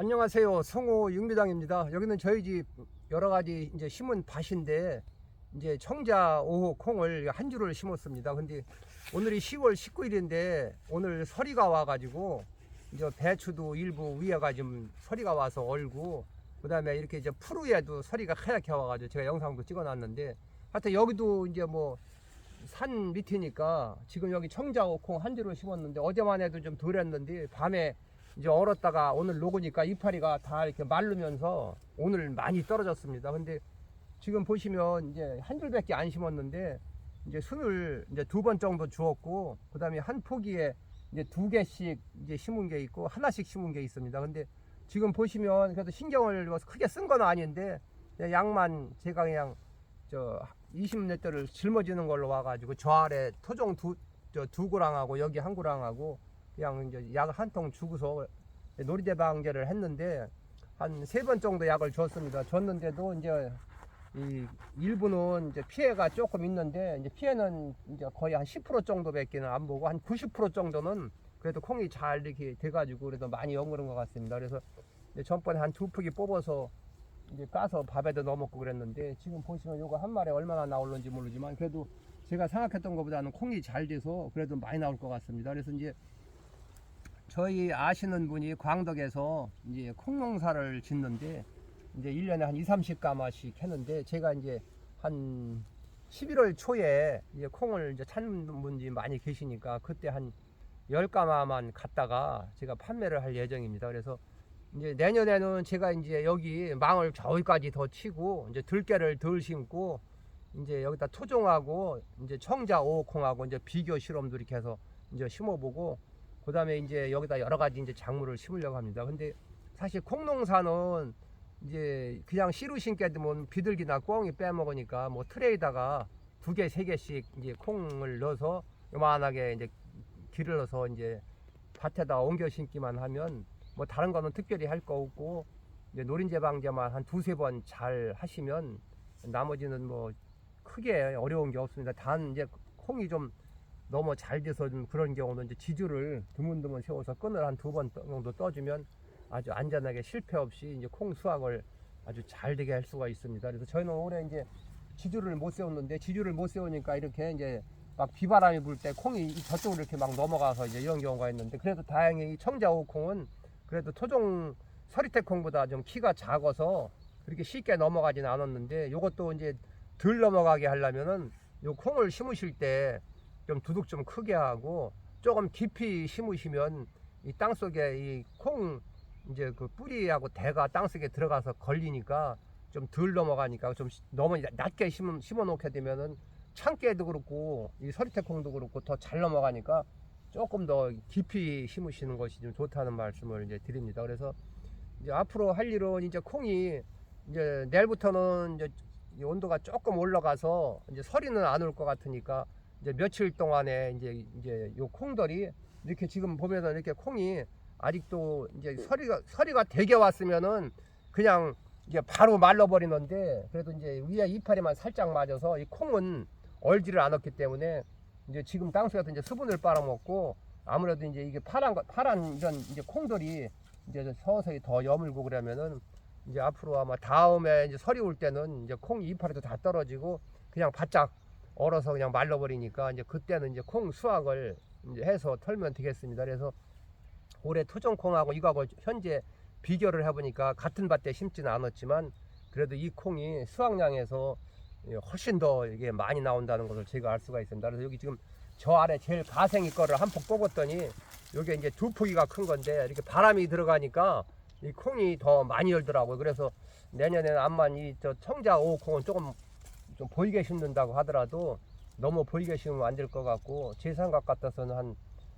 안녕하세요. 성호 육미당입니다. 여기는 저희 집 여러 가지 이제 심은 밭인데 이제 청자 5호 콩을 한 주를 심었습니다. 근데 오늘이 10월 19일인데 오늘 서리가 와가지고 이제 배추도 일부 위에가 좀 서리가 와서 얼고 그다음에 이렇게 이제 푸르에도 서리가 하얗게 와가지고 제가 영상도 찍어놨는데 하여튼 여기도 이제 뭐 산 밑이니까 지금 여기 청자 5콩 한 주를 심었는데 어제만 해도 좀 덜 했는데 밤에 이제 얼었다가 오늘 녹으니까 이파리가 다 이렇게 마르면서 오늘 많이 떨어졌습니다. 근데 지금 보시면 이제 한 줄밖에 안 심었는데 이제 순을 이제 두 번 정도 주었고 그다음에 한 포기에 이제 두 개씩 이제 심은 게 있고 하나씩 심은 게 있습니다. 근데 지금 보시면 그래도 신경을 크게 쓴 건 아닌데 양만 제가 그냥 저 20리터를 짊어지는 걸로 와가지고 저 아래 토종 두, 저두 구랑하고 여기 한 구랑하고 그냥 이제 약 한 통 주고서 놀이대 방제를 했는데 한 세 번 정도 약을 줬습니다. 줬는데도 이제 이 일부는 이제 피해가 조금 있는데 이제 피해는 이제 거의 한 10% 정도밖에는 안 보고 한 90% 정도는 그래도 콩이 잘 이렇게 돼가지고 그래도 많이 연그른 것 같습니다. 그래서 전번에 한 두 포기 뽑아서 이제 까서 밥에도 넣어 먹고 그랬는데 지금 보시면 요거 한 마리 얼마나 나올는지 모르지만 그래도 제가 생각했던 것보다는 콩이 잘 돼서 그래도 많이 나올 것 같습니다. 그래서 이제 저희 아시는 분이 광덕에서 이제 콩 농사를 짓는데 이제 1년에 한 2, 30가마씩 했는데 제가 이제 한 11월 초에 이제 콩을 이제 찾는 분이 많이 계시니까 그때 한 10가마만 갔다가 제가 판매를 할 예정입니다. 그래서 이제 내년에는 제가 이제 여기 망을 저기까지 더 치고 이제 들깨를 덜 심고 이제 여기다 토종하고 이제 청자 오콩하고 이제 비교 실험도 이렇게 해서 이제 심어보고 그 다음에 이제 여기다 여러 가지 이제 작물을 심으려고 합니다. 근데 사실 콩 농사는 이제 그냥 씨로 심게 되면 비둘기나 꿩이 빼먹으니까 뭐 트레이다가 두 개, 세 개씩 이제 콩을 넣어서 요만하게 이제 길을 넣어서 이제 밭에다 옮겨 심기만 하면 뭐 다른 거는 특별히 할 거 없고 이제 노린재 방제만 한 두세 번 잘 하시면 나머지는 뭐 크게 어려운 게 없습니다. 단 이제 콩이 좀 너무 잘 돼서 좀 그런 경우는 이제 지주를 드문드문 세워서 끈을 한 두 번 정도 떠주면 아주 안전하게 실패 없이 이제 콩 수확을 아주 잘 되게 할 수가 있습니다. 그래서 저희는 올해 이제 지주를 못 세웠는데 지주를 못 세우니까 이렇게 이제 막 비바람이 불 때 콩이 저쪽으로 이렇게 막 넘어가서 이제 이런 경우가 있는데 그래도 다행히 이 청자오 콩은 그래도 토종 서리태 콩보다 좀 키가 작아서 그렇게 쉽게 넘어가지는 않았는데 요것도 이제 덜 넘어가게 하려면은 요 콩을 심으실 때 좀 두둑 좀 크게 하고 조금 깊이 심으시면 이 땅 속에 이 콩 이제 그 뿌리하고 대가 땅 속에 들어가서 걸리니까 좀 덜 넘어가니까 좀 너무 낮게 심어, 심어 놓게 되면은 참깨도 그렇고 이 서리태 콩도 그렇고 더 잘 넘어가니까 조금 더 깊이 심으시는 것이 좀 좋다는 말씀을 이제 드립니다. 그래서 이제 앞으로 할 일은 이제 콩이 이제 내일부터는 이제 이 온도가 조금 올라가서 이제 서리는 안 올 것 같으니까 이제 며칠 동안에 이제 이제 요 콩들이 이렇게 지금 보면은 이렇게 콩이 아직도 이제 서리가 서리가 되게 왔으면은 그냥 이제 바로 말라버리는데 그래도 이제 위에 이파리만 살짝 맞아서 이 콩은 얼지를 않았기 때문에 이제 지금 땅속에서 이제 수분을 빨아먹고 아무래도 이제 이게 파란 거- 파란 이런 이제 콩들이 이제 서서히 더 여물고 그러면은 이제 앞으로 아마 다음에 이제 설이 올 때는 이제 콩 이파리도 다 떨어지고 그냥 바짝 얼어서 그냥 말라버리니까 이제 그때는 이제 콩 수확을 이제 해서 털면 되겠습니다. 그래서 올해 토종콩하고 이거하고 현재 비교를 해보니까 같은 밭에 심지는 않았지만 그래도 이 콩이 수확량에서 훨씬 더 이게 많이 나온다는 것을 제가 알 수가 있습니다. 그래서 여기 지금 저 아래 제일 가생이 거를 한 폭 뽑았더니 여기 이제 두 포기가 큰 건데 이렇게 바람이 들어가니까 이 콩이 더 많이 열더라고요. 그래서 내년에는 암만 이 저 청자 오 콩은 조금 좀 보이게 심는다고 하더라도 너무 보이게 심으면 안 될 것 같고 제 생각 같아서는 한,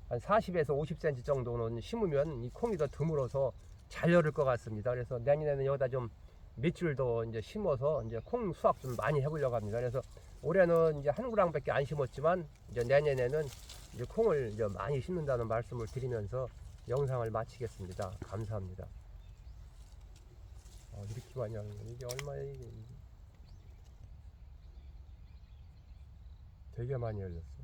한 40에서 50cm 정도는 심으면 이 콩이 더 드물어서 잘 열을 것 같습니다. 그래서 내년에는 여기다 좀 밑줄 더 이제 심어서 이제 콩 수확 좀 많이 해보려고 합니다. 그래서 올해는 이제 한 구랑밖에 안 심었지만 이제 내년에는 이제 콩을 이제 많이 심는다는 말씀을 드리면서 영상을 마치겠습니다. 감사합니다. 어, 이렇게 많이 하는 거 이게 얼마에 이게 되게 많이 열렸어.